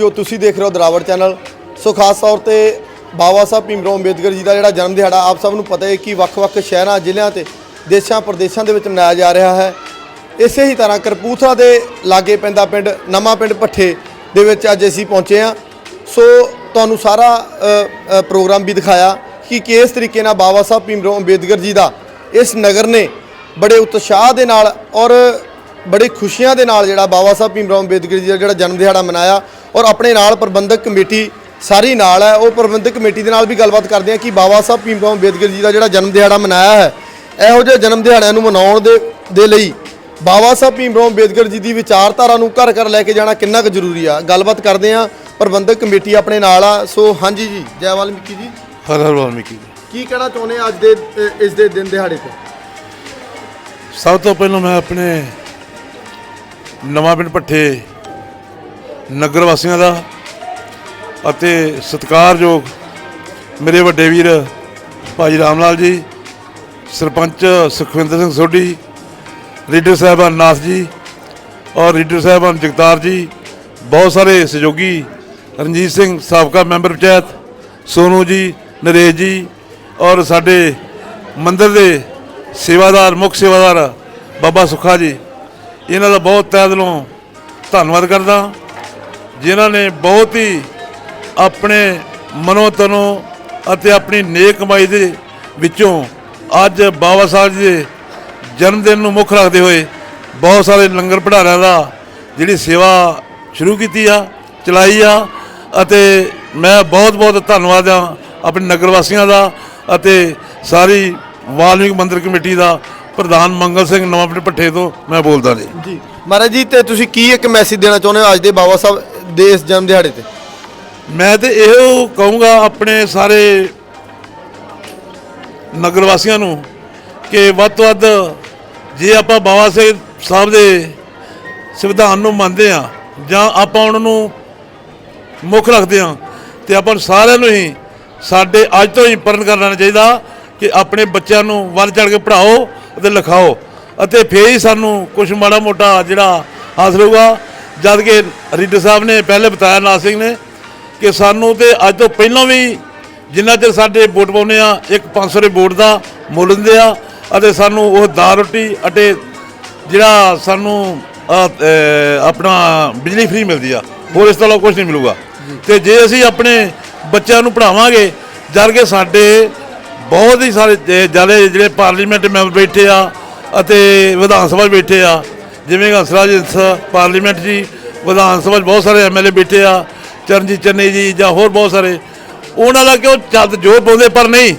ਜੋ ਤੁਸੀਂ ਦੇਖ ਰਹੇ ਹੋ ਦਰਾਵੜ ਚੈਨਲ, ਸੋ ਖਾਸ ਤੌਰ ਤੇ ਬਾਬਾ ਸਾਹਿਬ ਭੀਮਰਾਓ ਅੰਬੇਦਕਰ ਜੀ ਦਾ ਜਿਹੜਾ ਜਨਮ ਦਿਹਾੜਾ, ਆਪ ਸਭ ਨੂੰ ਪਤਾ ਹੈ ਕਿ ਵੱਖ-ਵੱਖ ਸ਼ਹਿਰਾਂ, ਜ਼ਿਲ੍ਹਿਆਂ ਤੇ ਦੇਸ਼ਾਂ, ਪ੍ਰਦੇਸ਼ਾਂ ਦੇ ਵਿੱਚ ਮਨਾਇਆ ਜਾ ਰਿਹਾ ਹੈ। ਇਸੇ ਹੀ ਤਰ੍ਹਾਂ ਕਰਪੂਥਲਾ ਦੇ ਲਾਗੇ ਪੈਂਦਾ ਪਿੰਡ, ਨਵਾਂ ਪਿੰਡ ਭੱਠੇ ਦੇ ਵਿੱਚ ਅੱਜ ਅਸੀਂ ਪਹੁੰਚੇ ਹਾਂ। ਸੋ ਤੁਹਾਨੂੰ ਸਾਰਾ ਪ੍ਰੋਗਰਾਮ ਵੀ ਦਿਖਾਇਆ ਕਿ ਕਿਸ ਤਰੀਕੇ ਨਾਲ ਬਾਬਾ ਸਾਹਿਬ ਭੀਮਰਾਓ ਅੰਬੇਦਕਰ ਜੀ ਦਾ ਇਸ ਨਗਰ ਨੇ ਬੜੇ ਉਤਸ਼ਾਹ ਦੇ ਨਾਲ ਔਰ ਬੜੀ ਖੁਸ਼ੀਆਂ ਦੇ ਨਾਲ ਜਿਹੜਾ ਬਾਬਾ ਸਾਹਿਬ ਭੀਮਰਾਓ ਅੰਬੇਦਕਰ ਜੀ ਦਾ ਜਿਹੜਾ ਜਨਮ ਦਿਹਾੜਾ ਮਨਾਇਆ ਔਰ ਆਪਣੇ ਨਾਲ ਪ੍ਰਬੰਧਕ ਕਮੇਟੀ ਸਾਰੀ ਨਾਲ ਹੈ ਉਹ ਪ੍ਰਬੰਧਕ ਕਮੇਟੀ ਦੇ ਨਾਲ ਵੀ ਗੱਲਬਾਤ ਕਰਦੇ ਹਾਂ ਕਿ ਬਾਬਾ ਸਾਹਿਬ ਭੀਮਰਾਓ ਅੰਬੇਦਕਰ ਜੀ ਦਾ ਜਿਹੜਾ ਜਨਮ ਦਿਹਾੜਾ ਮਨਾਇਆ ਹੈ ਇਹੋ ਜਿਹੇ ਜਨਮ ਦਿਹਾੜਿਆਂ ਨੂੰ ਮਨਾਉਣ ਦੇ ਦੇ ਲਈ ਬਾਬਾ ਸਾਹਿਬ ਭੀਮਰਾਓ ਅੰਬੇਦਕਰ ਜੀ ਦੀ ਵਿਚਾਰਧਾਰਾ ਨੂੰ ਘਰ ਘਰ ਲੈ ਕੇ ਜਾਣਾ ਕਿੰਨਾ ਕੁ ਜ਼ਰੂਰੀ ਆ? ਗੱਲਬਾਤ ਕਰਦੇ ਹਾਂ ਪ੍ਰਬੰਧਕ ਕਮੇਟੀ ਆਪਣੇ ਨਾਲ ਆ। ਸੋ ਹਾਂਜੀ ਜੀ ਜੈ ਵਾਲਮੀਕੀ ਜੀ। ਹਰ ਹਰ ਵਾਲਮੀਕੀ ਜੀ। ਕੀ ਕਹਿਣਾ ਚਾਹੁੰਦੇ ਆ ਅੱਜ ਦੇ ਇਸ ਦੇ ਦਿਨ ਦਿਹਾੜੇ ਤੇ? ਸਭ ਤੋਂ ਪਹਿਲਾਂ ਮੈਂ ਆਪਣੇ ਨਵਾਂ ਪਿੰਡ ਭੱਠੇ, ਨਗਰ ਵਾਸੀਆਂ ਦਾ ਅਤੇ ਸਤਿਕਾਰਯੋਗ ਮੇਰੇ ਵੱਡੇ ਵੀਰ ਭਾਈ ਰਾਮ ਲਾਲ ਜੀ, ਸਰਪੰਚ ਸੁਖਵਿੰਦਰ ਸਿੰਘ ਸੋਢੀ ਲੀਡਰ ਸਾਹਿਬਾਨ ਨਾਥ ਜੀ ਔਰ ਲੀਡਰ ਸਾਹਿਬਾਨ ਜਗਤਾਰ ਜੀ, ਬਹੁਤ ਸਾਰੇ ਸਹਿਯੋਗੀ ਰਣਜੀਤ ਸਿੰਘ ਸਾਬਕਾ ਮੈਂਬਰ ਪੰਚਾਇਤ, ਸੋਨੂ ਜੀ, ਨਰੇਸ਼ ਜੀ ਔਰ ਸਾਡੇ ਮੰਦਰ ਦੇ ਸੇਵਾਦਾਰ, ਮੁੱਖ ਸੇਵਾਦਾਰ ਬਾਬਾ ਸੁੱਖਾ ਜੀ। ਇਹਨਾਂ ਦਾ ਬਹੁਤ ਤਹਿ ਦਿਲੋਂ ਧੰਨਵਾਦ ਕਰਦਾ। ਜਿਨ੍ਹਾਂ ਨੇ ਬਹੁਤ ਹੀ ਆਪਣੇ ਮਨੋ ਤਨੋ ਅਤੇ ਆਪਣੀ ਨੇਕ ਕਮਾਈ ਦੇ ਵਿੱਚੋਂ ਅੱਜ ਬਾਬਾ ਸਾਹਿਬ ਜੀ ਦੇ ਜਨਮ ਦਿਨ ਨੂੰ ਮੁੱਖ ਰੱਖਦੇ ਹੋਏ ਬਹੁਤ ਸਾਰੇ ਲੰਗਰ ਭੰਡਾਰਿਆਂ ਦਾ ਜਿਹੜੀ ਸੇਵਾ ਸ਼ੁਰੂ ਕੀਤੀ ਆ, ਚਲਾਈ ਆ ਅਤੇ ਮੈਂ ਬਹੁਤ ਬਹੁਤ ਧੰਨਵਾਦ ਆ ਆਪਣੇ ਨਗਰ ਵਾਸੀਆਂ ਦਾ ਅਤੇ ਸਾਰੀ ਵਾਲਮੀਕ ਮੰਦਿਰ ਕਮੇਟੀ ਦਾ ਪ੍ਰਧਾਨ ਮੰਗਲ ਸਿੰਘ ਨਵਾਂ ਪਿੰਡ ਭੱਠੇ ਤੋਂ ਮੈਂ ਬੋਲਦਾ ਜੀ ਜੀ। ਮਹਾਰਾਜ ਜੀ ਤੇ ਤੁਸੀਂ ਕੀ ਇੱਕ ਮੈਸੇਜ ਦੇਣਾ ਚਾਹੁੰਦੇ ਹੋ ਅੱਜ ਦੇ ਬਾਬਾ ਸਾਹਿਬ ਦੇ ਇਸ ਜਨਮ ਦਿਹਾੜੇ ਤੇ? ਮੈਂ ਤੇ ਇਹੋ ਕਹੂੰਗਾ ਆਪਣੇ ਸਾਰੇ ਨਗਰ ਵਾਸੀਆਂ ਨੂੰ ਕਿ ਵੱਧ ਤੋਂ ਵੱਧ ਜੇ ਆਪਾਂ ਬਾਬਾ ਸਾਹਿਬ ਸਾਹਿਬ ਦੇ ਸੰਵਿਧਾਨ ਨੂੰ ਮੰਨਦੇ ਆ ਜਾਂ ਆਪਾਂ ਉਹਨਾਂ ਨੂੰ ਮੁੱਖ ਰੱਖਦੇ ਆ ਤੇ ਆਪਾਂ ਸਾਰਿਆਂ ਨੂੰ ਹੀ ਸਾਡੇ ਅੱਜ ਤੋਂ ਹੀ ਪਰਨ ਕਰਨਾ ਚਾਹੀਦਾ ਕਿ ਆਪਣੇ ਬੱਚਿਆਂ ਨੂੰ ਵੱਧ ਚੜ ਕੇ ਪੜ੍ਹਾਓ ਅਤੇ ਲਿਖਾਓ। ਅਤੇ ਫੇਰ ਹੀ ਸਾਨੂੰ ਕੁਝ ਮਾੜਾ ਮੋਟਾ ਜਿਹੜਾ ਹਾਸਲ ਹੋਊਗਾ ਜਦ ਕਿ ਰੀਡਰ ਸਾਹਿਬ ਨੇ ਪਹਿਲੇ ਬਤਾਇਆ ਨਾਥ ਸਿੰਘ ਨੇ ਕਿ ਸਾਨੂੰ ਤੇ ਅੱਜ ਤੋਂ ਪਹਿਲਾਂ ਵੀ ਜਿੰਨਾ ਚਿਰ ਸਾਡੇ ਵੋਟ ਪਾਉਂਦੇ ਆ ਇੱਕ 500 ਦੇ ਵੋਟ ਦਾ ਮੁੱਲ ਦਿੰਦੇ ਆ। ਅਤੇ ਸਾਨੂੰ ਉਹ ਦਾਲ ਰੋਟੀ ਅਤੇ ਜਿਹੜਾ ਸਾਨੂੰ ਆਪਣਾ ਬਿਜਲੀ ਫ੍ਰੀ ਮਿਲਦੀ ਆ ਹੋਰ ਇਸ ਤੋਂ ਇਲਾਵਾ ਕੁਝ ਨਹੀਂ ਮਿਲੂਗਾ। ਤੇ ਜੇ ਅਸੀਂ ਆਪਣੇ ਬੱਚਿਆਂ ਨੂੰ ਪੜ੍ਹਾਵਾਂਗੇ ਜਦ ਕਿ ਸਾਡੇ ਬਹੁਤ ਹੀ ਸਾਰੇ ਜ਼ਿਆਦਾ ਜਿਹੜੇ ਪਾਰਲੀਮੈਂਟ ਮੈਂਬਰ ਬੈਠੇ ਆ ਅਤੇ ਵਿਧਾਨ ਸਭਾ 'ਚ ਬੈਠੇ ਆ, ਜਿਵੇਂ ਹੰਸਰਾਜ ਹੰਸ ਪਾਰਲੀਮੈਂਟ ਜੀ, ਵਿਧਾਨ ਸਭਾ 'ਚ ਬਹੁਤ ਸਾਰੇ ਐਮਐਲਏ ਬੈਠੇ ਆ, ਚਰਨਜੀਤ ਚੰਨੀ ਜੀ ਜਾਂ ਹੋਰ ਬਹੁਤ ਸਾਰੇ, ਉਹਨਾਂ ਦਾ ਕਿਉਂ ਚੱਦ ਜੋ ਪਾਉਂਦੇ ਪਰ ਨਹੀਂ?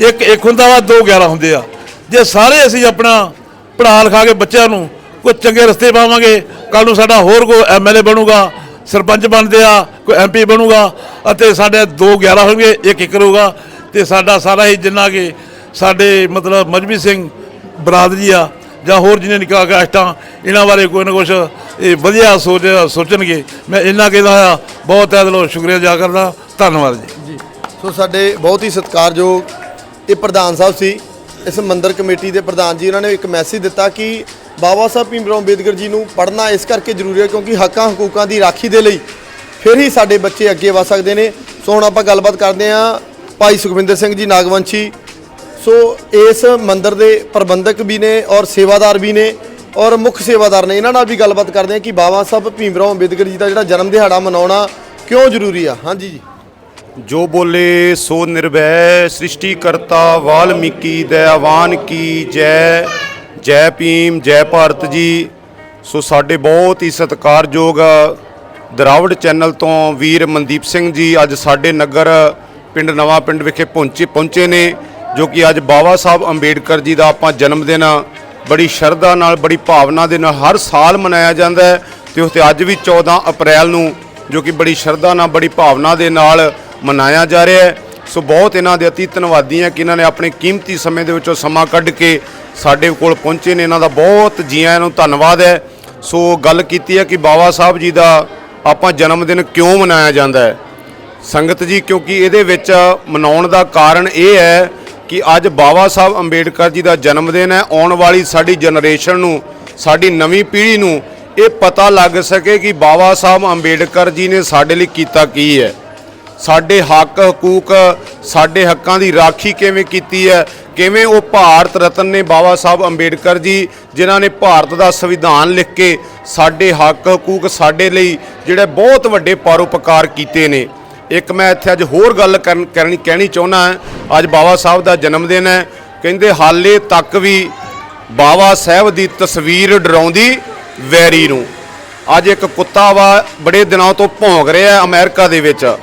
ਇੱਕ ਇੱਕ ਹੁੰਦਾ ਵਾ, ਦੋ 11 ਹੁੰਦੇ ਆ। ਜੇ ਸਾਰੇ ਅਸੀਂ ਆਪਣਾ ਪੜ੍ਹਾ ਲਿਖਾ ਕੇ ਬੱਚਿਆਂ ਨੂੰ ਕੋਈ ਚੰਗੇ ਰਸਤੇ ਪਾਵਾਂਗੇ ਕੱਲ ਨੂੰ ਸਾਡਾ ਹੋਰ ਕੋਈ ਐਮਐਲਏ ਬਣੂਗਾ, ਸਰਪੰਚ ਬਣਦੇ ਆ, ਕੋਈ ਐਮਪੀ ਬਣੂਗਾ, ਅਤੇ ਸਾਡੇ ਦੋ 11 ਹੋਣਗੇ, ਇੱਕ ਇੱਕ ਰਹੂਗਾ ਤੇ ਸਾਡਾ ਸਾਰਾ ਹੀ ਜਿੰਨਾ ਕਿ ਸਾਡੇ ਮਤਲਬ ਮਜਬੀ ਸਿੰਘ ਬਰਾਦਰੀ ਆ ਜਾਂ ਹੋਰ ਜਿਹਨੇ ਨਿਕਾ ਕਾਸ਼ਟਾਂ ਇਹਨਾਂ ਬਾਰੇ ਕੋਈ ਨਾ ਕੁਛ ਇਹ ਵਧੀਆ ਸੋਚ ਸੋਚਣਗੇ। ਮੈਂ ਇੰਨਾ ਕਹਿੰਦਾ ਬਹੁਤ ਤਹਿ ਦਿਲੋਂ ਸ਼ੁਕਰੀਆ ਅਦਾ ਕਰਦਾ। ਧੰਨਵਾਦ ਜੀ। ਸੋ ਸਾਡੇ ਬਹੁਤ ਹੀ ਸਤਿਕਾਰਯੋਗ ਇਹ ਪ੍ਰਧਾਨ ਸਾਹਿਬ ਸੀ। ਇਸ ਮੰਦਰ ਕਮੇਟੀ ਦੇ ਪ੍ਰਧਾਨ ਜੀ, ਉਹਨਾਂ ਨੇ ਇੱਕ ਮੈਸੇਜ ਦਿੱਤਾ ਕਿ ਬਾਬਾ ਸਾਹਿਬ ਭੀਮਰਾਓ ਅੰਬੇਦਕਰ ਜੀ ਨੂੰ ਪੜ੍ਹਨਾ ਇਸ ਕਰਕੇ ਜ਼ਰੂਰੀ ਹੈ ਕਿਉਂਕਿ ਹੱਕਾਂ ਹਕੂਕਾਂ ਦੀ ਰਾਖੀ ਦੇ ਲਈ ਫਿਰ ਹੀ ਸਾਡੇ ਬੱਚੇ ਅੱਗੇ ਵਧ ਸਕਦੇ ਨੇ। ਸੋ ਹੁਣ ਆਪਾਂ ਗੱਲਬਾਤ ਕਰਦੇ ਹਾਂ ਭਾਈ ਸੁਖਵਿੰਦਰ ਸਿੰਘ ਜੀ ਨਾਗਵੰਸ਼ੀ। ਸੋ ਇਸ ਮੰਦਿਰ ਦੇ ਪ੍ਰਬੰਧਕ ਵੀ ਨੇ ਔਰ ਸੇਵਾਦਾਰ ਵੀ ਨੇ ਔਰ ਮੁੱਖ ਸੇਵਾਦਾਰ ਨੇ। ਇਹਨਾਂ ਨਾਲ ਵੀ ਗੱਲਬਾਤ ਕਰਦੇ ਹਾਂ ਕਿ ਬਾਬਾ ਸਾਹਿਬ ਭੀਮਰਾਓ ਅੰਬੇਦਕਰ ਜੀ ਦਾ ਜਿਹੜਾ ਜਨਮ ਦਿਹਾੜਾ ਮਨਾਉਣਾ ਕਿਉਂ ਜ਼ਰੂਰੀ ਆ? ਹਾਂਜੀ ਜੀ। ਜੋ ਬੋਲੇ ਸੋ ਨਿਰਭੈ ਸ੍ਰਿਸ਼ਟੀ ਕਰਤਾ ਵਾਲਮੀਕੀ, ਦਇਆਵਾਨ ਕੀ ਜੈ ਜੈ ਭੀਮ, ਜੈ ਭਾਰਤ ਜੀ। ਸੋ ਸਾਡੇ ਬਹੁਤ ਹੀ ਸਤਿਕਾਰਯੋਗ ਦਰਾਵੜ ਚੈਨਲ ਤੋਂ ਵੀਰ ਮਨਦੀਪ ਸਿੰਘ ਜੀ, ਅੱਜ ਸਾਡੇ ਨਗਰ ਪਿੰਡ ਨਵਾਂ ਪਿੰਡ ਵਿਖੇ ਪਹੁੰਚੇ ਪਹੁੰਚੇ ਨੇ, ਜੋ ਕਿ ਅੱਜ ਬਾਬਾ ਸਾਹਿਬ ਅੰਬੇਡਕਰ ਜੀ ਦਾ ਆਪਾਂ ਜਨਮ ਦਿਨ ਬੜੀ ਸ਼ਰਧਾ ਨਾਲ, ਬੜੀ ਭਾਵਨਾ ਦੇ ਨਾਲ ਹਰ ਸਾਲ ਮਨਾਇਆ ਜਾਂਦਾ ਹੈ ਤੇ ਉਸ ਤੇ ਅੱਜ ਵੀ 14 ਅਪ੍ਰੈਲ ਨੂੰ ਜੋ ਕਿ ਬੜੀ ਸ਼ਰਧਾ ਨਾਲ, ਬੜੀ ਭਾਵਨਾ ਦੇ ਨਾਲ ਮਨਾਇਆ ਜਾ ਰਿਹਾ ਹੈ। ਸੋ ਬਹੁਤ ਇਹਨਾਂ ਦੇ ਅਤੀ ਧੰਨਵਾਦੀ ਹਾਂ ਕਿ ਇਹਨਾਂ ਨੇ ਆਪਣੇ ਕੀਮਤੀ ਸਮੇਂ ਦੇ ਵਿੱਚੋਂ ਸਮਾਂ ਕੱਢ ਕੇ ਸਾਡੇ ਕੋਲ ਪਹੁੰਚੇ ਨੇ। ਇਹਨਾਂ ਦਾ ਬਹੁਤ ਜੀਆਂ ਆਇਆਂ ਨੂੰ ਧੰਨਵਾਦ ਹੈ। ਸੋ ਗੱਲ ਕੀਤੀ ਹੈ ਕਿ ਬਾਬਾ ਸਾਹਿਬ ਜੀ ਦਾ ਆਪਾਂ ਜਨਮ ਦਿਨ ਕਿਉਂ ਮਨਾਇਆ ਜਾਂਦਾ ਹੈ? ਸੰਗਤ ਜੀ, ਕਿਉਂਕਿ ਇਹਦੇ ਵਿੱਚ ਮਨਾਉਣ ਦਾ ਕਾਰਨ ਇਹ ਹੈ ਕਿ ਅੱਜ ਬਾਬਾ ਸਾਹਿਬ ਅੰਬੇਡਕਰ ਜੀ ਦਾ ਜਨਮ ਦਿਨ ਹੈ। ਆਉਣ ਵਾਲੀ ਸਾਡੀ ਜਨਰੇਸ਼ਨ ਨੂੰ, ਸਾਡੀ ਨਵੀਂ ਪੀੜ੍ਹੀ ਨੂੰ ਇਹ ਪਤਾ ਲੱਗ ਸਕੇ ਕਿ ਬਾਬਾ ਸਾਹਿਬ ਅੰਬੇਡਕਰ ਜੀ ਨੇ ਸਾਡੇ ਲਈ ਕੀਤਾ ਕੀ ਹੈ। ਸਾਡੇ ਹੱਕ, ਹਕੂਕ, ਸਾਡੇ ਹੱਕਾਂ ਦੀ ਰਾਖੀ ਕਿਵੇਂ ਕੀਤੀ ਹੈ? ਕਿਵੇਂ ਉਹ ਭਾਰਤ ਰਤਨ ਨੇ ਬਾਬਾ ਸਾਹਿਬ ਅੰਬੇਡਕਰ ਜੀ, ਜਿਨ੍ਹਾਂ ਨੇ ਭਾਰਤ ਦਾ ਸੰਵਿਧਾਨ ਲਿਖ ਕੇ ਸਾਡੇ ਹੱਕ, ਹਕੂਕ ਸਾਡੇ ਲਈ ਜਿਹੜੇ ਬਹੁਤ ਵੱਡੇ ਪਰਉਪਕਾਰ ਕੀਤੇ ਨੇ। ਇੱਕ ਮੈਂ ਇੱਥੇ ਅੱਜ ਹੋਰ ਗੱਲ ਕਰਨ ਕਰਨੀ ਕਹਿਣੀ ਚਾਹੁੰਦਾ ਅੱਜ ਬਾਬਾ ਸਾਹਿਬ ਦਾ ਜਨਮ ਦਿਨ ਹੈ। ਕਹਿੰਦੇ ਹਾਲੇ ਤੱਕ ਵੀ ਬਾਬਾ ਸਾਹਿਬ ਦੀ ਤਸਵੀਰ ਡਰਾਉਂਦੀ ਵੈਰੀ ਨੂੰ। ਅੱਜ ਇੱਕ ਕੁੱਤਾ ਵਾ, ਬੜੇ ਦਿਨਾਂ ਤੋਂ ਭੌਂਕ ਰਿਹਾ ਹੈ ਅਮਰੀਕਾ ਦੇ ਵਿੱਚ।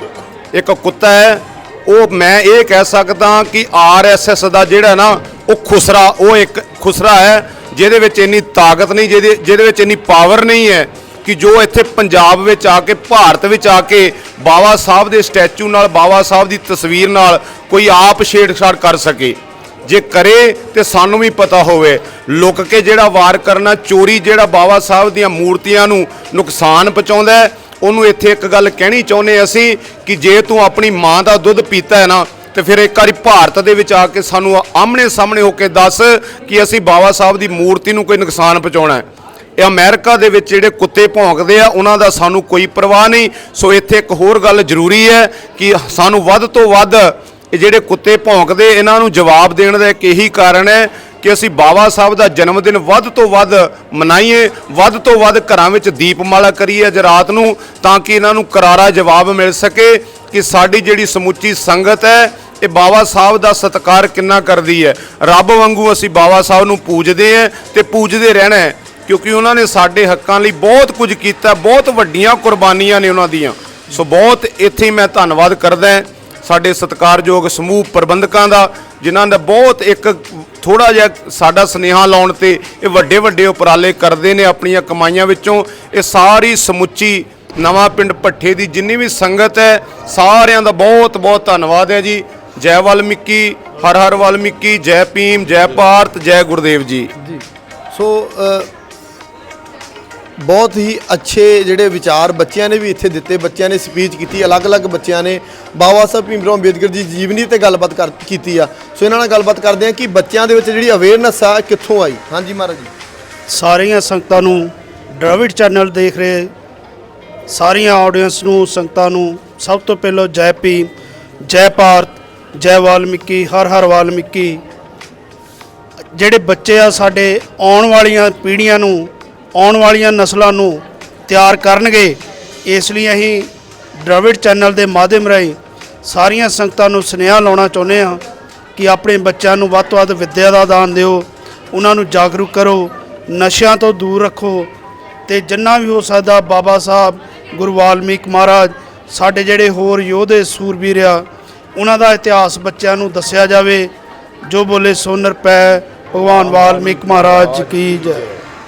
ਇੱਕ ਕੁੱਤਾ ਹੈ, ਉਹ ਮੈਂ ਇਹ ਕਹਿ ਸਕਦਾ ਕਿ ਆਰਐਸਐਸ ਦਾ ਜਿਹੜਾ ਨਾ, ਉਹ ਖੁਸਰਾ, ਉਹ ਇੱਕ ਖੁਸਰਾ ਹੈ, ਜਿਹਦੇ ਵਿੱਚ ਇੰਨੀ ਤਾਕਤ ਨਹੀਂ, ਜਿਹਦੇ ਜਿਹਦੇ ਵਿੱਚ ਇੰਨੀ ਪਾਵਰ ਨਹੀਂ ਹੈ। ਕਿ ਜੋ ਇੱਥੇ ਪੰਜਾਬ ਵਿੱਚ ਆ ਕੇ, ਭਾਰਤ ਵਿੱਚ ਆ ਕੇ ਬਾਬਾ ਸਾਹਿਬ ਦੇ ਸਟੈਚੂ ਨਾਲ ਬਾਬਾ ਸਾਹਿਬ ਦੀ ਤਸਵੀਰ ਨਾਲ ਕੋਈ ਆਪ ਛੇੜਛਾੜ ਕਰ ਸਕੇ। ਜੇ ਕਰੇ ਤੇ ਸਾਨੂੰ ਵੀ ਪਤਾ ਹੋਵੇ। ਲੁੱਕ ਕੇ ਜਿਹੜਾ ਵਾਰ ਕਰਨਾ, ਚੋਰੀ ਜਿਹੜਾ ਬਾਬਾ ਸਾਹਿਬ ਦੀਆਂ ਮੂਰਤੀਆਂ ਨੂੰ ਨੁਕਸਾਨ ਪਹੁੰਚਾਉਂਦਾ ਹੈ, ਉਹਨੂੰ ਇੱਥੇ ਇੱਕ ਗੱਲ ਕਹਿਣੀ ਚਾਹੁੰਦੇ ਅਸੀਂ ਕਿ ਜੇ ਤੂੰ ਆਪਣੀ ਮਾਂ ਦਾ ਦੁੱਧ ਪੀਤਾ ਹੈ ਨਾ, ਤੇ ਫਿਰ ਇੱਕ ਵਾਰੀ ਭਾਰਤ ਦੇ ਵਿੱਚ ਆ ਕੇ ਸਾਨੂੰ ਆਮਣੇ ਸਾਹਮਣੇ ਹੋ ਕੇ ਦੱਸ ਕਿ ਅਸੀਂ ਬਾਬਾ ਸਾਹਿਬ ਦੀ ਮੂਰਤੀ ਨੂੰ ਕੋਈ ਨੁਕਸਾਨ ਪਹੁੰਚਾਉਣਾ ਹੈ। ਇਹ ਅਮਰੀਕਾ ਦੇ ਵਿੱਚ ਜਿਹੜੇ ਕੁੱਤੇ ਭੌਂਕਦੇ ਆ, ਉਹਨਾਂ ਦਾ ਸਾਨੂੰ ਕੋਈ ਪਰਵਾਹ ਨਹੀਂ। ਸੋ ਇੱਥੇ ਇੱਕ ਹੋਰ ਗੱਲ ਜ਼ਰੂਰੀ ਹੈ ਕਿ ਸਾਨੂੰ ਵੱਧ ਤੋਂ ਵੱਧ ਇਹ ਜਿਹੜੇ ਕੁੱਤੇ ਭੌਂਕਦੇ, ਇਹਨਾਂ ਨੂੰ ਜਵਾਬ ਦੇਣ ਦਾ ਇੱਕ ਇਹੀ ਕਾਰਨ ਹੈ ਕਿ ਅਸੀਂ ਬਾਬਾ ਸਾਹਿਬ ਦਾ ਜਨਮ ਦਿਨ ਵੱਧ ਤੋਂ ਵੱਧ ਮਨਾਈਏ, ਵੱਧ ਤੋਂ ਵੱਧ ਘਰਾਂ ਵਿੱਚ ਦੀਪਮਾਲਾ ਕਰੀਏ ਅੱਜ ਰਾਤ ਨੂੰ, ਤਾਂ ਕਿ ਇਹਨਾਂ ਨੂੰ ਕਰਾਰਾ ਜਵਾਬ ਮਿਲ ਸਕੇ ਕਿ ਸਾਡੀ ਜਿਹੜੀ ਸਮੁੱਚੀ ਸੰਗਤ ਹੈ, ਇਹ ਬਾਬਾ ਸਾਹਿਬ ਦਾ ਸਤਿਕਾਰ ਕਿੰਨਾ ਕਰਦੀ ਹੈ। ਰੱਬ ਵਾਂਗੂ ਅਸੀਂ ਬਾਬਾ ਸਾਹਿਬ ਨੂੰ ਪੂਜਦੇ ਹਾਂ ਤੇ ਪੂਜਦੇ ਰਹਿਣਾ ਹੈ। ਕਿਉਂਕਿ ਉਹਨਾਂ ਨੇ ਸਾਡੇ ਹੱਕਾਂ ਲਈ ਬਹੁਤ ਕੁਝ ਕੀਤਾ, ਬਹੁਤ ਵੱਡੀਆਂ ਕੁਰਬਾਨੀਆਂ ਨੇ ਉਹਨਾਂ ਦੀਆਂ। ਸੋ ਬਹੁਤ ਇੱਥੇ ਮੈਂ ਧੰਨਵਾਦ ਕਰਦਾ ਸਾਡੇ ਸਤਿਕਾਰਯੋਗ ਸਮੂਹ ਪ੍ਰਬੰਧਕਾਂ ਦਾ, ਜਿਨ੍ਹਾਂ ਦਾ ਬਹੁਤ ਇੱਕ ਥੋੜਾ ਜਿਹਾ ਸਾਡਾ ਸੁਨੇਹਾ ਲਾਉਣ ਤੇ ਇਹ ਵੱਡੇ ਵੱਡੇ ਉਪਰਾਲੇ ਕਰਦੇ ਨੇ ਆਪਣੀਆਂ ਕਮਾਈਆਂ ਵਿੱਚੋਂ। ਇਹ ਸਾਰੀ ਸਮੁੱਚੀ ਨਵਾਂ ਪਿੰਡ ਭੱਠੇ ਦੀ ਜਿੰਨੀ ਵੀ ਸੰਗਤ ਹੈ, ਸਾਰਿਆਂ ਦਾ ਬਹੁਤ ਬਹੁਤ ਧੰਨਵਾਦ ਹੈ ਜੀ। ਜੈ ਵਾਲਮੀਕੀ ਹਰ ਹਰ ਵਾਲਮੀਕੀ, ਜੈ ਭੀਮ, ਜੈ ਭਾਰਤ, ਜੈ ਗੁਰਦੇਵ ਜੀ। ਸੋ ਬਹੁਤ ਹੀ ਅੱਛੇ ਜਿਹੜੇ ਵਿਚਾਰ ਬੱਚਿਆਂ ਨੇ ਵੀ ਇੱਥੇ ਦਿੱਤੇ, ਬੱਚਿਆਂ ਨੇ ਸਪੀਚ ਕੀਤੀ, ਅਲੱਗ-ਅਲੱਗ ਬੱਚਿਆਂ ਨੇ। ਬਾਬਾ ਸਾਹਿਬ ਭੀਮਰਾਓ ਅੰਬੇਦਕਰ ਜੀ ਦੀ ਜੀਵਨੀ ਤੇ ਗੱਲਬਾਤ ਕਰ, ਕੀਤੀ ਆ। ਸੋ ਇਹਨਾਂ ਨਾਲ ਗੱਲਬਾਤ ਕਰਦੇ ਆ ਕਿ ਬੱਚਿਆਂ ਦੇ ਵਿੱਚ ਜਿਹੜੀ ਅਵੇਅਰਨੈਸ ਆ ਕਿੱਥੋਂ ਆਈ? ਹਾਂਜੀ ਮਹਾਰਾਜ ਜੀ। ਸਾਰੀਆਂ ਸੰਗਤਾਂ ਨੂੰ ਡਰਾਵਿਡ ਚੈਨਲ ਦੇਖ ਰਹੇ, ਸਾਰੀਆਂ ਆਡੀਅנס ਨੂੰ, ਸੰਗਤਾਂ ਨੂੰ ਸਭ ਤੋਂ ਪਹਿਲਾਂ ਜੈ ਭੀਮ ਜੈ ਭਾਰਤ, ਜੈ ਵਾਲਮੀਕੀ, ਹਰ ਹਰ ਵਾਲਮੀਕੀ। ਜਿਹੜੇ ਬੱਚੇ ਆ ਸਾਡੇ ਆਉਣ ਵਾਲੀਆਂ ਪੀੜ੍ਹੀਆਂ ਨੂੰ ਆਉਣ ਵਾਲੀਆਂ ਨਸਲਾਂ ਨੂੰ ਤਿਆਰ ਕਰਨਗੇ। ਇਸ ਲਈ ਅਸੀਂ ਡਰਾਵਿਡ ਚੈਨਲ ਦੇ ਮਾਧਿਅਮ ਰਾਹੀਂ ਸਾਰੀਆਂ ਸੰਗਤਾਂ ਨੂੰ ਸੁਨੇਹਾ ਲਾਉਣਾ ਚਾਹੁੰਦੇ ਹਾਂ ਕਿ ਆਪਣੇ ਬੱਚਿਆਂ ਨੂੰ ਵੱਧ ਤੋਂ ਵੱਧ ਵਿੱਦਿਆ ਦਾ ਦਾਨ ਦਿਓ। ਉਹਨਾਂ ਨੂੰ ਜਾਗਰੂਕ ਕਰੋ, ਨਸ਼ਿਆਂ ਤੋਂ ਦੂਰ ਰੱਖੋ ਤੇ ਜਿੰਨਾ ਵੀ ਹੋ ਸਕਦਾ ਬਾਬਾ ਸਾਹਿਬ, ਗੁਰੂ ਵਾਲਮੀਕ ਮਹਾਰਾਜ, ਸਾਡੇ ਜਿਹੜੇ ਹੋਰ ਯੋਧੇ, ਸੂਰਬੀਰ ਆ, ਉਹਨਾਂ ਦਾ ਇਤਿਹਾਸ ਬੱਚਿਆਂ ਨੂੰ ਦੱਸਿਆ ਜਾਵੇ। ਜੋ ਬੋਲੇ ਸੋਨਰ ਪੈ, ਭਗਵਾਨ ਵਾਲਮੀਕ ਮਹਾਰਾਜ ਕੀ ਜੈ।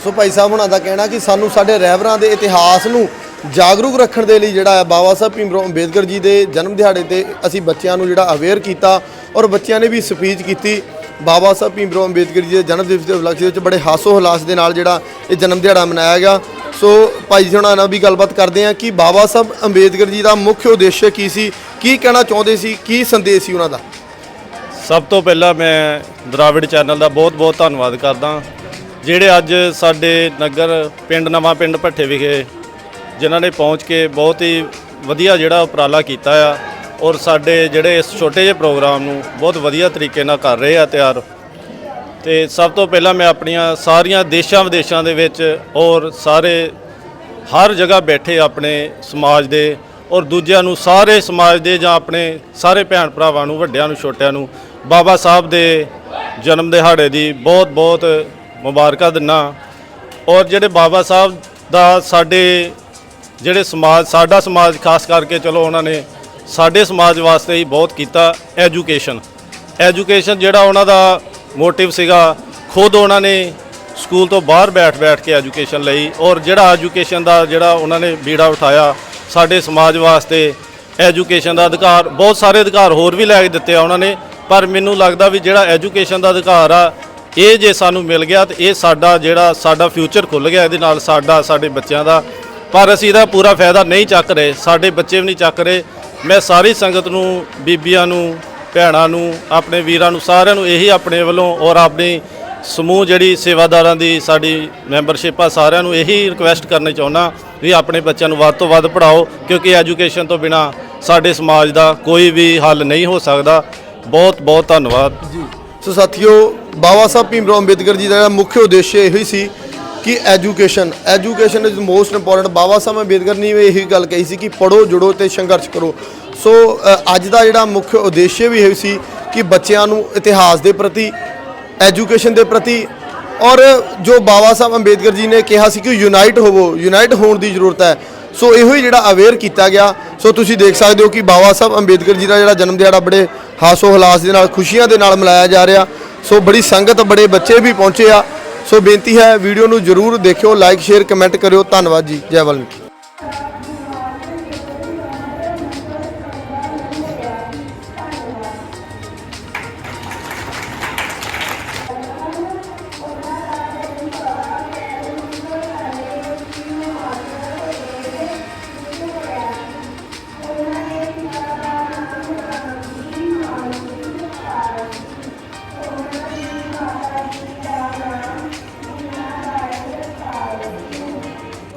ਸੋ ਭਾਈ ਸਾਹਿਬ ਹੁਣਾਂ ਦਾ ਕਹਿਣਾ ਕਿ ਸਾਨੂੰ ਸਾਡੇ ਰਹਿਬਰਾਂ ਦੇ ਇਤਿਹਾਸ ਨੂੰ ਜਾਗਰੂਕ ਰੱਖਣ ਦੇ ਲਈ ਜਿਹੜਾ ਹੈ ਬਾਬਾ ਸਾਹਿਬ ਭੀਮਰਾਓ ਅੰਬੇਦਕਰ ਜੀ ਦੇ ਜਨਮ ਦਿਹਾੜੇ ਤੇ ਅਸੀਂ ਬੱਚਿਆਂ ਨੂੰ ਜਿਹੜਾ ਅਵੇਅਰ ਕੀਤਾ ਔਰ ਬੱਚਿਆਂ ਨੇ ਵੀ ਸਪੀਚ ਕੀਤੀ। ਬਾਬਾ ਸਾਹਿਬ ਭੀਮਰਾਓ ਅੰਬੇਦਕਰ ਜੀ ਦੇ ਜਨਮ ਦਿਵਸ ਦੇ ਉਪਲਕਸ਼ ਵਿੱਚ ਬੜੇ ਹਾਸੋ ਹਲਾਸ ਦੇ ਨਾਲ ਜਿਹੜਾ ਇਹ ਜਨਮ ਦਿਹਾੜਾ ਮਨਾਇਆ ਗਿਆ। ਸੋ ਭਾਈ ਜੀ ਹੁਣਾਂ ਨਾਲ ਵੀ ਗੱਲਬਾਤ ਕਰਦੇ ਹਾਂ ਕਿ ਬਾਬਾ ਸਾਹਿਬ ਅੰਬੇਦਕਰ ਜੀ ਦਾ ਮੁੱਖ ਉਦੇਸ਼ ਕੀ ਸੀ? ਕੀ ਕਹਿਣਾ ਚਾਹੁੰਦੇ ਸੀ? ਕੀ ਸੰਦੇਸ਼ ਸੀ ਉਹਨਾਂ ਦਾ? ਸਭ ਤੋਂ ਪਹਿਲਾਂ ਮੈਂ ਦਰਾਵਿੜ ਚੈਨਲ ਦਾ ਬਹੁਤ-ਬਹੁਤ ਧੰਨਵਾਦ ਕਰਦਾ। ਜਿਹੜੇ ਅੱਜ ਸਾਡੇ ਨਗਰ ਪਿੰਡ, ਨਵਾਂ ਪਿੰਡ ਭੱਠੇ ਵਿਖੇ ਜਿਨ੍ਹਾਂ ਨੇ ਪਹੁੰਚ ਕੇ ਬਹੁਤ ਹੀ ਵਧੀਆ ਜਿਹੜਾ ਉਪਰਾਲਾ ਕੀਤਾ ਆ ਔਰ ਸਾਡੇ ਜਿਹੜੇ ਇਸ ਛੋਟੇ ਜਿਹੇ ਪ੍ਰੋਗਰਾਮ ਨੂੰ ਬਹੁਤ ਵਧੀਆ ਤਰੀਕੇ ਨਾਲ ਕਰ ਰਹੇ ਆ ਤਿਆਰ। ਤੇ ਸਭ ਤੋਂ ਪਹਿਲਾਂ ਮੈਂ ਆਪਣੀਆਂ ਸਾਰੀਆਂ ਦੇਸ਼ਾਂ ਵਿਦੇਸ਼ਾਂ ਦੇ ਵਿੱਚ ਔਰ ਸਾਰੇ ਹਰ ਜਗ੍ਹਾ ਬੈਠੇ ਆਪਣੇ ਸਮਾਜ ਦੇ ਔਰ ਦੂਜਿਆਂ ਨੂੰ ਸਾਰੇ ਸਮਾਜ ਦੇ ਜਾਂ ਆਪਣੇ ਸਾਰੇ ਭੈਣ ਭਰਾਵਾਂ ਨੂੰ, ਵੱਡਿਆਂ ਨੂੰ, ਛੋਟਿਆਂ ਨੂੰ, ਬਾਬਾ ਸਾਹਿਬ ਦੇ ਜਨਮ ਦਿਹਾੜੇ ਦੀ ਬਹੁਤ ਬਹੁਤ ਮੁਬਾਰਕਾਂ ਦਿੰਨਾ। ਔਰ ਜਿਹੜੇ ਬਾਬਾ ਸਾਹਿਬ ਦਾ ਸਾਡੇ ਜਿਹੜੇ ਸਮਾਜ, ਸਾਡਾ ਸਮਾਜ ਖਾਸ ਕਰਕੇ ਚਲੋ ਉਹਨਾਂ ਨੇ ਸਾਡੇ ਸਮਾਜ ਵਾਸਤੇ ਹੀ ਬਹੁਤ ਕੀਤਾ ਐਜੂਕੇਸ਼ਨ। ਐਜੂਕੇਸ਼ਨ ਜਿਹੜਾ ਉਹਨਾਂ ਦਾ ਮੋਟਿਵ ਸੀਗਾ, ਖੁਦ ਉਹਨਾਂ ਨੇ ਸਕੂਲ ਤੋਂ ਬਾਹਰ ਬੈਠ-ਬੈਠ ਕੇ ਐਜੂਕੇਸ਼ਨ ਲਈ ਔਰ ਜਿਹੜਾ ਐਜੂਕੇਸ਼ਨ ਦਾ ਜਿਹੜਾ ਉਹਨਾਂ ਨੇ ਬੀੜਾ ਉਠਾਇਆ, ਸਾਡੇ ਸਮਾਜ ਵਾਸਤੇ ਐਜੂਕੇਸ਼ਨ ਦਾ ਅਧਿਕਾਰ, ਬਹੁਤ ਸਾਰੇ ਅਧਿਕਾਰ ਹੋਰ ਵੀ ਲੈ ਕੇ ਦਿੱਤੇ ਆ ਉਹਨਾਂ ਨੇ। ਪਰ ਮੈਨੂੰ ਲੱਗਦਾ ਵੀ ਜਿਹੜਾ ਐਜੂਕੇਸ਼ਨ ਦਾ ਅਧਿਕਾਰ ਆ ਇਹ ਜੇ ਸਾਨੂੰ ਮਿਲ ਗਿਆ ਤੇ ਇਹ ਸਾਡਾ ਜਿਹੜਾ ਸਾਡਾ ਫਿਊਚਰ ਖੁੱਲ ਗਿਆ, ਇਹਦੇ ਨਾਲ ਸਾਡਾ, ਸਾਡੇ ਬੱਚਿਆਂ ਦਾ। ਪਰ ਅਸੀਂ ਇਹਦਾ ਪੂਰਾ ਫਾਇਦਾ ਨਹੀਂ ਚੱਕ ਰਹੇ। ਸਾਡੇ ਬੱਚੇ ਵੀ ਨਹੀਂ ਚੱਕ ਰਹੇ। ਮੈਂ ਸਾਰੀ ਸੰਗਤ ਨੂੰ, ਬੀਬੀਆਂ ਨੂੰ, ਭੈਣਾਂ ਨੂੰ, ਆਪਣੇ ਵੀਰਾਂ ਨੂੰ, ਸਾਰਿਆਂ ਨੂੰ ਇਹੀ ਆਪਣੇ ਵੱਲੋਂ ਔਰ ਆਪਣੀ ਸਮੂਹ ਜਿਹੜੀ ਸੇਵਾਦਾਰਾਂ ਦੀ ਸਾਡੀ ਮੈਂਬਰਸ਼ਿਪ ਆ, ਸਾਰਿਆਂ ਨੂੰ ਇਹੀ ਰਿਕੁਐਸਟ ਕਰਨੀ ਚਾਹੁੰਦਾ ਵੀ ਆਪਣੇ ਬੱਚਿਆਂ ਨੂੰ ਵੱਧ ਤੋਂ ਵੱਧ ਪੜ੍ਹਾਓ, ਕਿਉਂਕਿ ਐਜੂਕੇਸ਼ਨ ਤੋਂ ਬਿਨਾ ਸਾਡੇ ਸਮਾਜ ਦਾ ਕੋਈ ਵੀ ਹੱਲ ਨਹੀਂ ਹੋ ਸਕਦਾ। ਬਹੁਤ ਬਹੁਤ ਧੰਨਵਾਦ ਸੋ ਸਾਥੀਓ ਬਾਬਾ ਸਾਹਿਬ ਭੀਮ ਰਾਓ ਅੰਬੇਦਕਰ ਜੀ ਦਾ ਮੁੱਖ ਉਦੇਸ਼ ਇਹ ਹੀ ਸੀ ਕਿ education education is most important Baba Sahib Ambedkar ਨੇ ਵੀ ਇਹੀ ਗੱਲ ਕਹੀ ਸੀ ਕਿ ਪੜੋ ਜੁੜੋ ਤੇ ਸੰਘਰਸ਼ ਕਰੋ। ਸੋ ਅੱਜ ਦਾ ਜਿਹੜਾ ਮੁੱਖ ਉਦੇਸ਼ ਵੀ ਇਹ ਸੀ ਕਿ ਬੱਚਿਆਂ ਨੂੰ ਇਤਿਹਾਸ ਦੇ ਪ੍ਰਤੀ ਐਜੂਕੇਸ਼ਨ ਦੇ ਪ੍ਰਤੀ ਔਰ ਜੋ ਬਾਬਾ ਸਾਹਿਬ ਅੰਬੇਦਕਰ ਜੀ ਨੇ ਕਿਹਾ ਸੀ ਕਿ ਯੂਨਾਈਟ ਹੋਵੋ ਯੂਨਾਈਟ ਹੋਣ ਦੀ ਜ਼ਰੂਰਤ ਹੈ। ਸੋ ਇਹੋ ਹੀ ਜਿਹੜਾ ਅਵੇਅਰ ਕੀਤਾ ਗਿਆ। ਸੋ ਤੁਸੀਂ ਦੇਖ ਸਕਦੇ ਹੋ ਕਿ ਬਾਬਾ ਸਾਹਿਬ ਅੰਬੇਦਕਰ ਜੀ ਦਾ ਜਿਹੜਾ ਜਨਮ ਦਿਹਾੜਾ ਬੜੇ ਹਾਸੋ ਹਲਾਸ ਦੇ ਨਾਲ, ਖੁਸ਼ੀਆਂ ਦੇ ਨਾਲ ਮਨਾਇਆ ਜਾ ਰਿਹਾ। ਸੋ ਬੜੀ ਸੰਗਤ, ਬੜੇ ਬੱਚੇ ਵੀ ਪਹੁੰਚੇ ਆ। ਸੋ ਬੇਨਤੀ ਹੈ ਵੀਡੀਓ ਨੂੰ ਜਰੂਰ ਦੇਖਿਓ ਲਾਈਕ ਸ਼ੇਅਰ ਕਮੈਂਟ ਕਰਿਓ। ਧੰਨਵਾਦ ਜੀ। ਜੈ ਵਾਲਮੀਕੀ